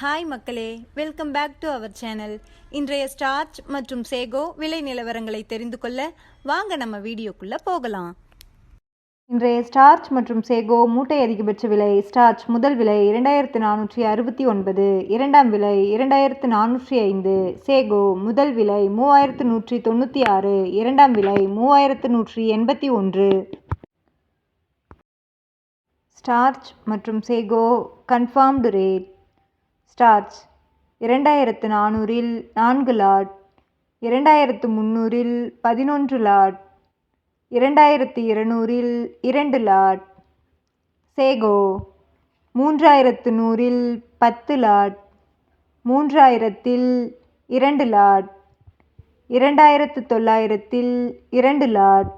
Hi மக்களே. Welcome back to our channel இன்றைய starch மற்றும் சேகோ விலை நிலவரங்களை தெரிந்து கொள்ள வாங்க நம்ம வீடியோக்குள்ளே போகலாம். இன்றைய ஸ்டார்ச் மற்றும் சேகோ மூட்டை அதிகபட்ச விலை ஸ்டார்ச் முதல் விலை இரண்டாயிரத்து நானூற்றி அறுபத்தி ஒன்பது இரண்டாம் விலை இரண்டாயிரத்து நானூற்றி ஐந்து சேகோ முதல் விலை மூவாயிரத்து நூற்றி தொண்ணூற்றி ஆறு இரண்டாம் விலை மூவாயிரத்து நூற்றி எண்பத்தி ஒன்று. ஸ்டார்ச் மற்றும் சேகோ கன்ஃபார்ம்டு ரேட் ஸ்டார்ச். இரண்டாயிரத்து நானூறில் நான்கு லாட். இரண்டாயிரத்து முந்நூறில் பதினொன்று லாட். இரண்டாயிரத்து இருநூறில் இரண்டு லாட். சேகோ. மூன்றாயிரத்து நூறில் பத்து லாட். மூன்றாயிரத்தில் இரண்டு லாட். இரண்டாயிரத்து தொள்ளாயிரத்தில் இரண்டு லாட்.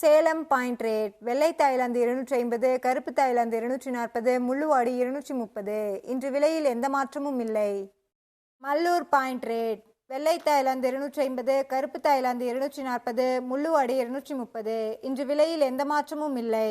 சேலம் பாயிண்ட் ரேட் வெள்ளை தாய்லாந்து இருநூற்றி ஐம்பது கருப்பு தாய்லாந்து இருநூற்றி நாற்பது முள்ளுவாடி இருநூற்றி முப்பது. இன்று விலையில் எந்த மாற்றமும் இல்லை. மல்லூர் பாயிண்ட் ரேட் வெள்ளை தாய்லாந்து இருநூற்றி ஐம்பது கருப்பு தாய்லாந்து இருநூற்றி நாற்பது முள்ளுவாடி இருநூற்றி முப்பது. இன்று விலையில் எந்த மாற்றமும் இல்லை.